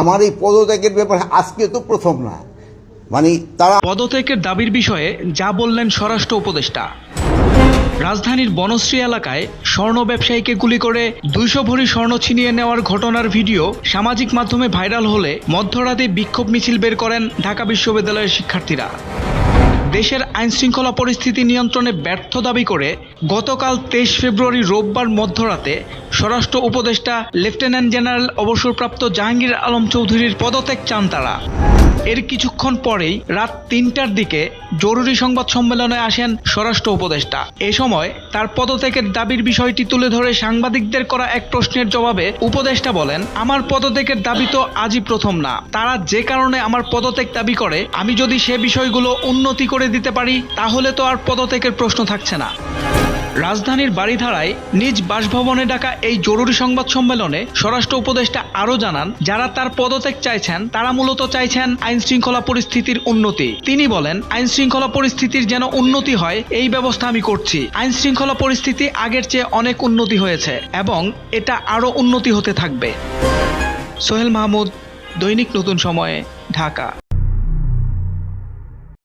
আমার এই পদত্যাগের ব্যাপারে আজকে তো প্রথম না। মানে তারা পদত্যাগের দাবির বিষয়ে যা বললেন স্বরাষ্ট্র উপদেষ্টা। রাজধানীর বনশ্রী এলাকায় স্বর্ণ ব্যবসায়ীকে গুলি করে দুইশো ভরি স্বর্ণ ছিনিয়ে নেওয়ার ঘটনার ভিডিও সামাজিক মাধ্যমে ভাইরাল হলে মধ্যরাতে বিক্ষোভ মিছিল বের করেন ঢাকা বিশ্ববিদ্যালয়ের শিক্ষার্থীরা। দেশের আইনশৃঙ্খলা পরিস্থিতি নিয়ন্ত্রণে ব্যর্থ দাবি করে গতকাল তেইশ ফেব্রুয়ারি রোববার মধ্যরাতে স্বরাষ্ট্র উপদেষ্টা লেফটেন্যান্ট জেনারেল অবসরপ্রাপ্ত জাহাঙ্গীর আলম চৌধুরীর পদত্যাগ চান তারা। এর কিছুক্ষণ পরেই রাত তিনটার দিকে জরুরি সংবাদ সম্মেলনে আসেন স্বরাষ্ট্র উপদেষ্টা। এ সময় তার পদত্যাগের দাবির বিষয়টি তুলে ধরে সাংবাদিকদের করা এক প্রশ্নের জবাবে উপদেষ্টা বলেন, আমার পদত্যাগের দাবি তো আজই প্রথম না। তারা যে কারণে আমার পদত্যাগ দাবি করে, আমি যদি সে বিষয়গুলো উন্নতি করে দিতে পারি, তাহলে তো আর পদত্যাগের প্রশ্ন থাকছে না। রাজধানীর বাড়িধারায় নিজ বাসভবনে ডাকা এই জরুরি সংবাদ সম্মেলনে স্বরাষ্ট্র উপদেষ্টা আরও জানান, যারা তার পদত্যাগ চাইছেন, তারা মূলত চাইছেন আইন শৃঙ্খলা পরিস্থিতির উন্নতি। তিনি বলেন আইন শৃঙ্খলা পরিস্থিতির যেন উন্নতি হয়, এই ব্যবস্থা আমি করছি। আইন শৃঙ্খলা পরিস্থিতি আগের চেয়ে অনেক উন্নতি হয়েছে এবং এটা আরও উন্নতি হতে থাকবে। সোহেল মাহমুদ, দৈনিক নতুন সময়ে, ঢাকা।